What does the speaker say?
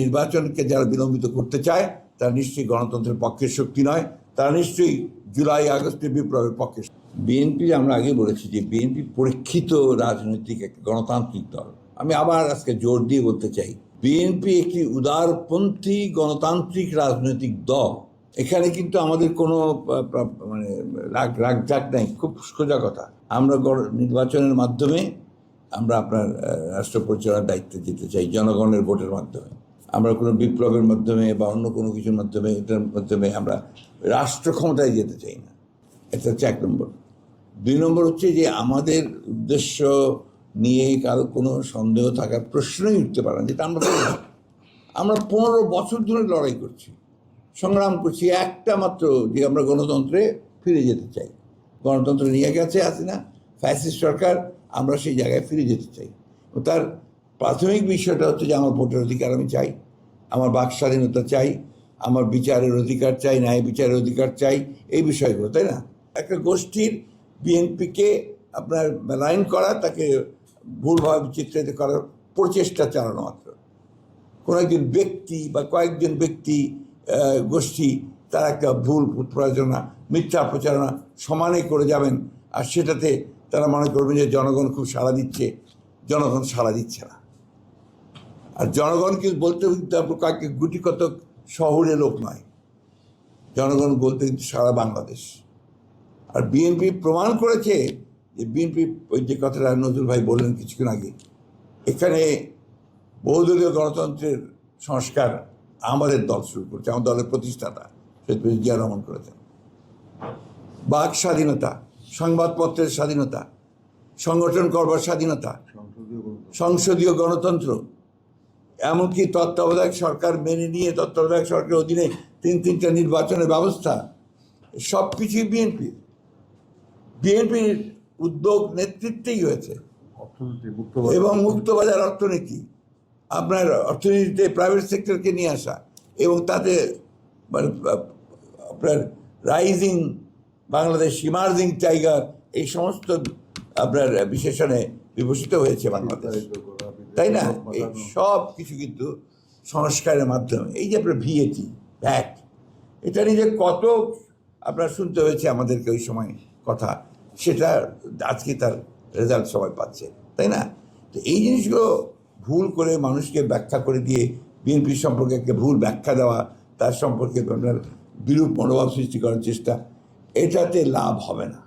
নির্বাচনকে যারা বিলম্বিত করতে চায়, তারা নিশ্চয়ই গণতন্ত্রের পক্ষের শক্তি নয়, তারা নিশ্চয়ই জুলাই আগস্টের বিপ্লবের পক্ষে বিএনপি, আমরা আগে বলেছি যে বিএনপি পরীক্ষিত রাজনৈতিক একটা গণতান্ত্রিক দল। আমি আবার আজকে জোর দিয়ে বলতে চাই, বিএনপি একটি উদারপন্থী গণতান্ত্রিক রাজনৈতিক দল। এখানে কিন্তু আমাদের কোনো মানে রাগ রাগ জাগ নাই, খুব সোজা কথা। আমরা নির্বাচনের মাধ্যমে আমরা আপনার রাষ্ট্র পরিচালনার দায়িত্বে যেতে চাই, জনগণের ভোটের মাধ্যমে। আমরা কোনো বিপ্লবের মাধ্যমে বা অন্য কোনো কিছুর মাধ্যমে, এটার মাধ্যমে আমরা রাষ্ট্র ক্ষমতায় যেতে চাই না। এটা হচ্ছে এক নম্বর। দুই নম্বর হচ্ছে যে আমাদের উদ্দেশ্য নিয়ে কারও কোনো সন্দেহ থাকার প্রশ্নই উঠতে পারে না, যেটা আমরা আমরা পনেরো বছর ধরে লড়াই করছি, সংগ্রাম করছি, একটা মাত্র যে আমরা গণতন্ত্রে ফিরে যেতে চাই। গণতন্ত্র নিয়ে গেছে আছে না ফ্যাসিস্ট সরকার, আমরা সেই জায়গায় ফিরে যেতে চাই। তার প্রাথমিক বিষয়টা হচ্ছে যে আমার ভোটের অধিকার আমি চাই, আমার বাক স্বাধীনতা চাই, আমার বিচারের অধিকার চাই, ন্যায় বিচারের অধিকার চাই, এই বিষয়গুলো, তাই না? একটা গোষ্ঠীর বিএনপিকে আপনার লাইন করা, তাকে ভুলভাবে চিত্রিত করার প্রচেষ্টা চালানো মাত্র। কোনো একজন ব্যক্তি বা কয়েকজন ব্যক্তি গোষ্ঠী, তার একটা ভুল প্রয়োজনা মিথ্যা প্রচারণা সমানে করে যাবেন, আর সেটাতে তারা মনে করবেন যে জনগণ খুব সাড়া দিচ্ছে, জনগণ সাড়া দিচ্ছে না। আর জনগণ কিন্তু বলতে কিন্তু কাকে গুটি কত শহরে লোক নয়। জনগণ বলতে কিন্তু সারা বাংলাদেশ। আর বিএনপি প্রমাণ করেছে যে বিএনপি ওই যে কথাটা নজরুল ভাই বললেন কিছুক্ষণ আগে, এখানে বহুদলীয় গণতন্ত্রের সংস্কার আমাদের দল শুরু করেছে, আমার দলের প্রতিষ্ঠাতা শহীদ জিয়া রহমান করেছেন। বাক স্বাধীনতা, সংবাদপত্রের স্বাধীনতা, সংগঠন করবার স্বাধীনতা, সংসদীয় গণতন্ত্র এমনকি তত্ত্বাবধায়ক সরকার মেনে নিয়ে তত্ত্বাবধায়ক সরকারের অধীনে তিন তিনটা নির্বাচনের ব্যবস্থা সব কিছুই বিএনপি বিএনপির উদ্যোগ নেতৃত্বেই হয়েছে। এবং মুক্তবাজার অর্থনীতি আপনার অর্থনীতিতে প্রাইভেট সেক্টরকে নিয়ে আসা এবং তাতে মানে আপনার রাইজিং বাংলাদেশ ইমার্জিং টাইগার এই সমস্ত আপনার বিশেষণে বিভূষিত হয়েছে বাংলাদেশ। তাই না? এই সব কিছু কিন্তু সংস্কারের মাধ্যমে। এই যে আপনার ভিএটি ভ্যাট এটা নিয়ে যে কত আপনার শুনতে হয়েছে আমাদেরকে ওই সময় কথা সেটা আজকে তার রেজাল্ট সবাই পাচ্ছে তাই না? তো এই জিনিসগুলো ভুল করে মানুষকে ব্যাখ্যা করে দিয়ে বিএনপি সম্পর্কে একটা ভুল ব্যাখ্যা দেওয়া তার সম্পর্কে আপনার বিরূপ মনোভাব সৃষ্টি করার চেষ্টা এটাতে লাভ হবে না।